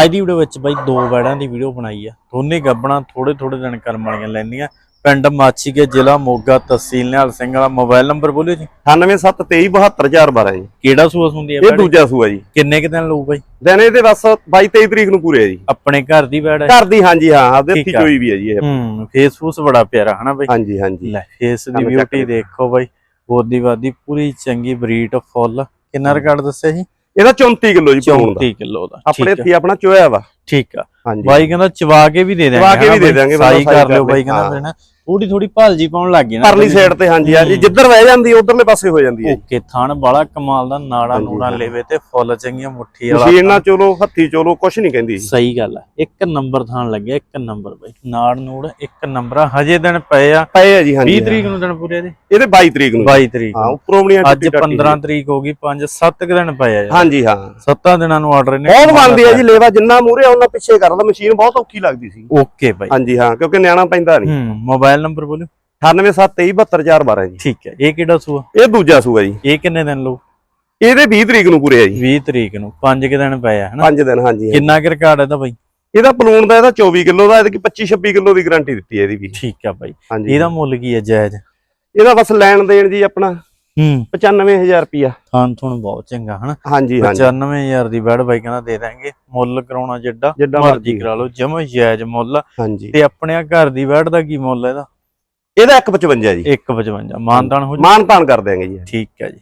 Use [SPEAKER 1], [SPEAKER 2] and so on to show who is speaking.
[SPEAKER 1] ਅੱਜ ਦੀ ਵੀਡੀਓ ਵਿੱਚ ਬਾਈ ਦੋ ਵੈੜਾਂ ਦੀ ਵੀਡੀਓ ਬਣਾਈ ਆ। ਦੋਨੇ ਗੱਬਣਾ ਥੋੜੇ ਥੋੜੇ ਦਿਨ ਕਰਮ ਵਾਲੀਆਂ ਲੈਂਦੀਆਂ। ਪਿੰਡ ਮਾਛੀਕੇ ਜ਼ਿਲ੍ਹਾ ਮੋਗਾ ਤਹਿਸੀਲ ਨਿਹਾਲ ਸਿੰਘ ਵਾਲਾ। ਮੋਬਾਈਲ ਨੰਬਰ ਬੋਲਿਓ ਜੀ।
[SPEAKER 2] 9723272412 ਜੀ।
[SPEAKER 1] ਕਿਹੜਾ ਸੂਆ ਹੁੰਦੀ ਹੈ
[SPEAKER 2] ਇਹ? ਦੂਜਾ ਸੂਆ ਜੀ।
[SPEAKER 1] ਕਿੰਨੇ ਕੁ ਦਿਨ ਲਊ ਬਾਈ?
[SPEAKER 2] ਦਿਨ ਇਹਦੇ ਬਸ 22 23 ਤਰੀਕ ਨੂੰ ਪੂਰੇ ਆ ਜੀ।
[SPEAKER 1] ਆਪਣੇ ਘਰ ਦੀ ਵੈੜ ਹੈ
[SPEAKER 2] ਘਰ ਦੀ ਹਾਂਜੀ ਹਾਂ ਆਪਦੇ ਹੱਥੀ
[SPEAKER 1] ਆ।
[SPEAKER 2] ਚੋਈ ਵੀ ਹੈ ਜੀ ਇਹ।
[SPEAKER 1] ਹੂੰ ਫੇਸ ਫੂਸ ਬੜਾ ਪਿਆਰਾ ਹਨਾ ਬਾਈ?
[SPEAKER 2] ਹਾਂਜੀ ਹਾਂਜੀ।
[SPEAKER 1] ਲੈ ਫੇਸ ਦੀ ਬਿਊਟੀ। ਦੇਖੋ ਬਾਈ। ਬੋਦੀ ਬਾਦੀ ਪੂਰੀ ਚੰਗੀ ਬਰੀਡ ਫੁੱਲ। ਕਿੰਨਾ ਰਿਕਾਰਡ ਦੱਸਿਆ ਜੀ?
[SPEAKER 2] ਇਹਦਾ 34 ਕਿਲੋ ਜੀ ਪਾਉਣ ਦਾ।
[SPEAKER 1] 34 ਕਿਲੋ ਦਾ
[SPEAKER 2] ਆਪਣੇ ਹੱਥੀ ਆਪਣਾ ਚੋਇਆ ਵਾ।
[SPEAKER 1] ਠੀਕ ਆ।
[SPEAKER 2] ਹਾਂਜੀ।
[SPEAKER 1] ਬਾਈ ਕਹਿੰਦਾ ਚਵਾ ਕੇ ਵੀ ਦੇ ਦਿਆਂਗੇ
[SPEAKER 2] ਚਵਾ ਕੇ ਵੀ ਦੇ
[SPEAKER 1] ਬਾਈ?
[SPEAKER 2] ਦਿਆਂਗੇ,
[SPEAKER 1] ਸਾਈ ਕਰ ਲਿਓ ਬਾਈ ਕਹਿੰਦਾ ਨਾਲ ਥੋੜੀ ਥੋੜੀ ਭਾਲਜੀ ਪਾਉਣ ਲੱਗ ਗਈ ਨਾ।
[SPEAKER 2] ਪਰਲੀ ਸਾਈਡ ਤੇ ਹਾਂਜੀ ਆ ਜੀ ਜਿੱਧਰ ਵਹਿ ਜਾਂਦੀ ਉਧਰਲੇ ਪਾਸੇ ਹੋ ਜਾਂਦੀ ਹੈ।
[SPEAKER 1] ਓਕੇ ਥਣ ਬਾਲਾ ਕਮਾਲ ਦਾ ਨਾੜਾ
[SPEAKER 2] ਹਾਂਜੀ,
[SPEAKER 1] ਨੂੜਾ। ਲੈਵੇ ਤੇ ਫੁੱਲ ਚੰਗੀਆਂ ਮੁੱਠੀ ਵਾਲਾ
[SPEAKER 2] ਮਸ਼ੀਨ ਨਾਲ ਚਲੋ ਹੱਥੀ ਚਲੋ ਕੁਛ ਨਹੀਂ ਕਹਿੰਦੀ।
[SPEAKER 1] ਸਹੀ ਗੱਲ ਹੈ ਇੱਕ ਨੰਬਰ ਥਾਣ ਲੱਗਿਆ ਇੱਕ ਨੰਬਰ ਬਾਈ। ਨਾੜ ਨੂੜ ਇੱਕ ਨੰਬਰ ਆ ਹਜੇ ਦਿਨ ਪਏ ਆ।
[SPEAKER 2] ਪਏ ਆ ਜੀ
[SPEAKER 1] 20
[SPEAKER 2] ਹਾਂਜੀ
[SPEAKER 1] ਤਰੀਕ ਨੂੰ ਦਿਨ ਪੂਰੇ ਦੇ?
[SPEAKER 2] ਇਹਦੇ 22 ਤਰੀਕ ਨੂੰ
[SPEAKER 1] 22 ਤਰੀਕ
[SPEAKER 2] ਹਾਂ। ਉੱਪਰੋਂ
[SPEAKER 1] ਅੱਜ 15 ਤਰੀਕ ਹੋ ਗਈ 5 7 ਦਿਨ ਪਏ ਆ
[SPEAKER 2] ਹਾਂਜੀ ਹਾਂ।
[SPEAKER 1] ਸੱਤਾਂ ਦਿਨਾਂ ਨੂੰ ਆਰਡਰ ਨੇ
[SPEAKER 2] ਬਹੁਤ ਬਣਦੀ ਹੈ ਜੀ ਲੇਵਾ ਜਿੰਨਾ ਮੂਰੇ ਉਹਨਾਂ ਪਿੱਛੇ ਕਰਦਾ ਮਸ਼ੀਨ ਬਹੁਤ ਔਖੀ ਲੱਗਦੀ ਸੀ।
[SPEAKER 1] ਓਕੇ ਬਾਈ।
[SPEAKER 2] ਹਾਂਜੀ ਹਾਂ ਕਿਉਂਕਿ ਨਿਆਣਾ ਪੈਂਦਾ ਨਹੀਂ।
[SPEAKER 1] ਹੂੰ ਮੋਬਾਈਲ ਨੰਬਰ ਬੋਲਿਓ
[SPEAKER 2] 9773272412 ਜੀ
[SPEAKER 1] ਠੀਕ ਹੈ ਇਹ ਕਿਹੜਾ ਸੂਆ
[SPEAKER 2] ਇਹ ਦੂਜਾ ਸੂਆ ਜੀ
[SPEAKER 1] ਇਹ ਕਿੰਨੇ ਦਿਨ ਲਊ
[SPEAKER 2] ਇਹਦੇ 20 ਤਰੀਕ ਨੂੰ ਪੂਰੇ ਆ ਜੀ
[SPEAKER 1] 20 ਤਰੀਕ ਨੂੰ 5 ਕਿ ਦਿਨ ਪਏ ਆ ਹਨਾ
[SPEAKER 2] 5 ਦਿਨ ਹਾਂਜੀ
[SPEAKER 1] ਕਿੰਨਾ ਕਿ ਰਿਕਾਰਡ ਹੈ ਤਾਂ ਬਾਈ
[SPEAKER 2] ਇਹਦਾ ਪਲੂਣ ਦਾ ਇਹਦਾ 24 ਕਿਲੋ ਦਾ ਇਹਦੇ 25 26 ਕਿਲੋ ਦੀ ਗਾਰੰਟੀ ਦਿੱਤੀ ਹੈ ਇਹਦੀ ਵੀ
[SPEAKER 1] ਠੀਕ ਆ ਬਾਈ ਇਹਦਾ ਮੁੱਲ ਕੀ ਹੈ ਜਾਇਜ਼
[SPEAKER 2] ਇਹਦਾ ਬਸ ਲੈਣ ਦੇਣ ਜੀ ਆਪਣਾ
[SPEAKER 1] ਹੂੰ।
[SPEAKER 2] 95000 ਰੁਪਿਆ
[SPEAKER 1] ਥਾਨ ਥੁਣ ਬਹੁਤ ਚੰਗਾ ਹਨਾ?
[SPEAKER 2] ਹਾਂਜੀ ਹਾਂਜੀ।
[SPEAKER 1] 95000 ਦੀ ਬੈਡ ਬਾਈ ਕਹਿੰਦਾ ਦੇ ਦਾਂਗੇ। ਮੁੱਲ ਕਰਾਉਣਾ ਜਿੱਡਾ
[SPEAKER 2] ਜਿੱਡਾ
[SPEAKER 1] ਮਰਜ਼ੀ ਕਰਾ ਲਓ ਜਮਾ ਜਾਇਜ਼ ਮੁੱਲ
[SPEAKER 2] ਹਾਂਜੀ।
[SPEAKER 1] ਤੇ ਆਪਣੇ ਘਰ ਦੀ ਬੈਡ ਦਾ ਕੀ ਮੁੱਲ ਹੈ ਇਹਦਾ?
[SPEAKER 2] ਇਹਦਾ 155 ਜੀ।
[SPEAKER 1] 155 ਮਾਨਦਾਨ ਹੋ ਜੂ।
[SPEAKER 2] ਮਾਨ ਤਾਨ ਕਰ ਦਿਆਂਗੇ ਜੀ।
[SPEAKER 1] ਠੀਕ ਹੈ ਜੀ।